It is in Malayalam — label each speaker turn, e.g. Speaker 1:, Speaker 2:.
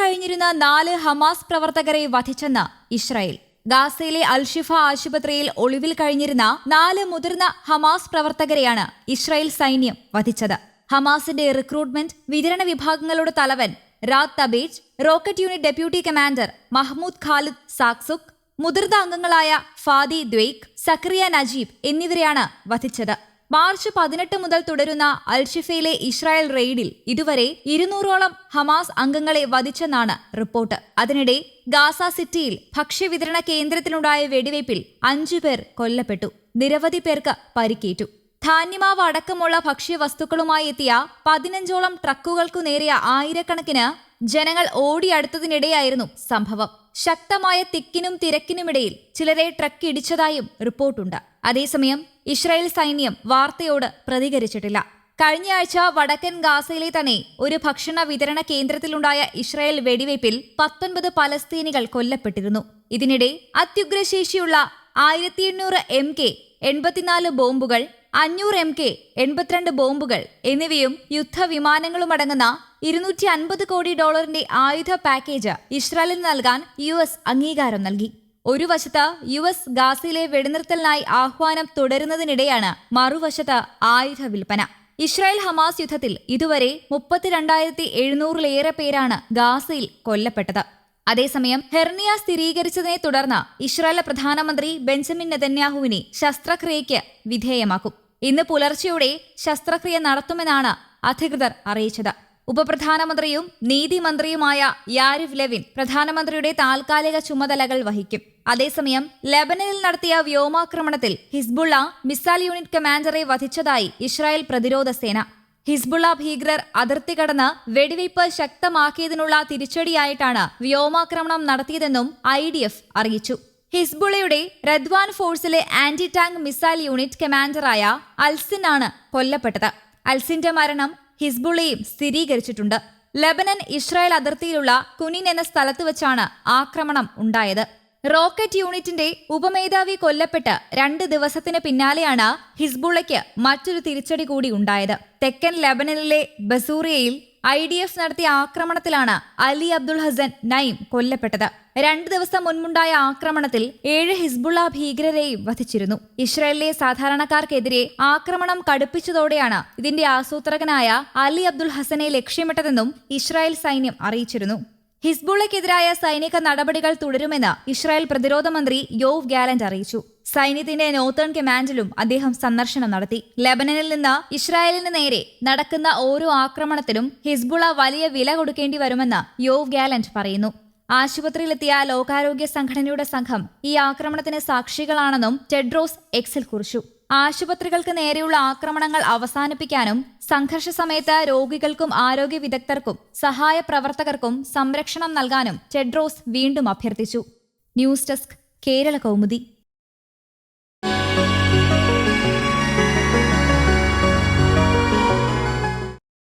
Speaker 1: കഴിഞ്ഞിരുന്ന നാല് ഹമാസ് പ്രവർത്തകരെ വധിച്ചെന്ന് ഇസ്രായേൽ. ഗാസയിലെ അൽഷിഫ ആശുപത്രിയിൽ ഒളിവിൽ കഴിഞ്ഞിരുന്ന നാല് മുതിർന്ന ഹമാസ് പ്രവർത്തകരെയാണ് ഇസ്രായേൽ സൈന്യം വധിച്ചത്. ഹമാസിന്റെ റിക്രൂട്ട്മെന്റ് വിതരണ വിഭാഗങ്ങളുടെ തലവൻ റാത്ത് തബേജ് rocket unit deputy commander Mahmoud Khalid സാക്സുഖ് മുതിർന്ന അംഗങ്ങളായ ഫാദി ദ്വൈക് സക്രിയ നജീബ് എന്നിവരെയാണ് വധിച്ചത്. മാർച്ച് പതിനെട്ട് മുതൽ തുടരുന്ന അൽഷിഫയിലെ ഇസ്രായേൽ റെയ്ഡിൽ ഇതുവരെ ഇരുന്നൂറോളം ഹമാസ് അംഗങ്ങളെ വധിച്ചെന്നാണ് റിപ്പോർട്ട്. അതിനിടെ ഗാസ സിറ്റിയിൽ ഭക്ഷ്യവിതരണ കേന്ദ്രത്തിലുണ്ടായ വെടിവയ്പിൽ അഞ്ചു പേർ കൊല്ലപ്പെട്ടു. നിരവധി പേർക്ക് പരിക്കേറ്റു. ധാന്യമാവ് അടക്കമുള്ള ഭക്ഷ്യവസ്തുക്കളുമായി എത്തിയ പതിനഞ്ചോളം ട്രക്കുകൾക്കു നേരിയ ആയിരക്കണക്കിന് ജനങ്ങൾ ഓടിയടുത്തതിനിടെയായിരുന്നു സംഭവം. ശക്തമായ തിക്കിനും തിരക്കിനുമിടയിൽ ചിലരെ ട്രക്ക് ഇടിച്ചതായും റിപ്പോർട്ടുണ്ട്. അതേസമയം ഇസ്രായേൽ സൈന്യം വാർത്തയോട് പ്രതികരിച്ചിട്ടില്ല. കഴിഞ്ഞയാഴ്ച വടക്കൻ ഗാസയിലെ തന്നെ ഒരു ഭക്ഷണ വിതരണ കേന്ദ്രത്തിലുണ്ടായ ഇസ്രായേൽ വെടിവയ്പിൽ പത്തൊൻപത് പലസ്തീനികൾ കൊല്ലപ്പെട്ടിരുന്നു. ഇതിനിടെ അത്യുഗ്രശേഷിയുള്ള ആയിരത്തി എണ്ണൂറ് എം കെ എൺപത്തിനാല് ബോംബുകൾ അഞ്ഞൂറ് എം കെ എൺപത്തിരണ്ട് ബോംബുകൾ എന്നിവയും യുദ്ധവിമാനങ്ങളുമടങ്ങുന്ന ഇരുന്നൂറ്റി അൻപത് കോടി ഡോളറിന്റെ ആയുധ പാക്കേജ് ഇസ്രായേലിന് നൽകാൻ യു എസ് അംഗീകാരം നൽകി. ഒരു വശത്ത് യു എസ് ഗാസയിലെ വെടിനിർത്തലിനായി ആഹ്വാനം തുടരുന്നതിനിടെയാണ് മറുവശത്ത് ആയുധ വിൽപ്പന. ഇസ്രായേൽ ഹമാസ് യുദ്ധത്തിൽ ഇതുവരെ മുപ്പത്തിരണ്ടായിരത്തി എഴുന്നൂറിലേറെ പേരാണ് ഗാസയിൽ കൊല്ലപ്പെട്ടത്. അതേസമയം ഹെർണിയ സ്ഥിരീകരിച്ചതിനെ തുടർന്ന് ഇസ്രായേൽ പ്രധാനമന്ത്രി ബെഞ്ചമിൻ നെതന്യാഹുവിനെ ശസ്ത്രക്രിയയ്ക്ക് വിധേയമാക്കും. ഇന്ന് പുലർച്ചെയോടെ ശസ്ത്രക്രിയ നടത്തുമെന്നാണ് അധികൃതർ അറിയിച്ചത്. ഉപപ്രധാനമന്ത്രിയും നീതിമന്ത്രിയുമായ യാരിഫ് ലെവിൻ പ്രധാനമന്ത്രിയുടെ താൽക്കാലിക ചുമതലകൾ വഹിക്കും. അതേസമയം ലെബനനിൽ നടത്തിയ വ്യോമാക്രമണത്തിൽ ഹിസ്ബുള്ള മിസൈൽ യൂണിറ്റ് കമാൻഡറെ വധിച്ചതായി ഇസ്രായേൽ പ്രതിരോധ സേന. ഹിസ്ബുള്ള ഭീകരർ അതിർത്തി കടന്ന് വെടിവയ്പ് ശക്തമാക്കിയതിനുള്ള തിരിച്ചടിയായിട്ടാണ് വ്യോമാക്രമണം നടത്തിയതെന്നും ഐ അറിയിച്ചു. ഹിസ്ബുള്ളയുടെ റദ്വാൻ ഫോഴ്സിലെ ആന്റി ടാങ്ക് മിസൈൽ യൂണിറ്റ് കമാൻഡറായ അൽസിൻ ആണ് കൊല്ലപ്പെട്ടത്. അൽസിന്റെ മരണം ഹിസ്ബുളയും സ്ഥിരീകരിച്ചിട്ടുണ്ട്. ലബനൻ ഇസ്രായേൽ അതിർത്തിയിലുള്ള കുനിൻ എന്ന സ്ഥലത്ത് വെച്ചാണ് ആക്രമണം ഉണ്ടായത്. റോക്കറ്റ് യൂണിറ്റിന്റെ ഉപമേധാവി കൊല്ലപ്പെട്ട് രണ്ട് ദിവസത്തിന് പിന്നാലെയാണ് ഹിസ്ബുളയ്ക്ക് മറ്റൊരു തിരിച്ചടി കൂടി ഉണ്ടായത്. തെക്കൻ ലബനനിലെ ബസൂറിയയിൽ ഐ ഡി എഫ് നടത്തിയ ആക്രമണത്തിലാണ് അലി അബ്ദുൾ ഹസൻ നൈം കൊല്ലപ്പെട്ടത്. രണ്ടു ദിവസം മുൻപുണ്ടായ ആക്രമണത്തിൽ ഏഴ് ഹിസ്ബുള്ള ഭീകരരെയും വധിച്ചിരുന്നു. ഇസ്രായേലിലെ സാധാരണക്കാർക്കെതിരെ ആക്രമണം കടുപ്പിച്ചതോടെയാണ് ഇതിന്റെ ആസൂത്രകനായ അലി അബ്ദുൾ ഹസനെ ലക്ഷ്യമിട്ടതെന്നും ഇസ്രായേൽ സൈന്യം അറിയിച്ചിരുന്നു. ഹിസ്ബുള്ളയ്ക്കെതിരായ സൈനിക നടപടികൾ തുടരുമെന്ന് ഇസ്രായേൽ പ്രതിരോധ മന്ത്രി യോവ് ഗാലന്റ് അറിയിച്ചു. സൈന്യത്തിന്റെ നോർത്തേൺ കമാൻഡിലും അദ്ദേഹം സന്ദർശനം നടത്തി. ലെബനനിൽ നിന്ന് ഇസ്രായേലിന് നേരെ നടക്കുന്ന ഓരോ ആക്രമണത്തിലും ഹിസ്ബുള വലിയ വില കൊടുക്കേണ്ടി വരുമെന്ന് യോവ് ഗാലന്റ് പറയുന്നു. ആശുപത്രിയിലെത്തിയ ലോകാരോഗ്യ സംഘടനയുടെ സംഘം ഈ ആക്രമണത്തിന് സാക്ഷികളാണെന്നും ടെഡ്രോസ് എക്സിൽ കുറിച്ചു. ആശുപത്രികൾക്ക് നേരെയുള്ള ആക്രമണങ്ങൾ അവസാനിപ്പിക്കാനും സംഘർഷ സമയത്ത് രോഗികൾക്കും ആരോഗ്യ വിദഗ്ധർക്കും സഹായ പ്രവർത്തകർക്കും സംരക്ഷണം നൽകാനും ടെഡ്രോസ് വീണ്ടും അഭ്യർത്ഥിച്ചു. News desk Kerala Kaumudi.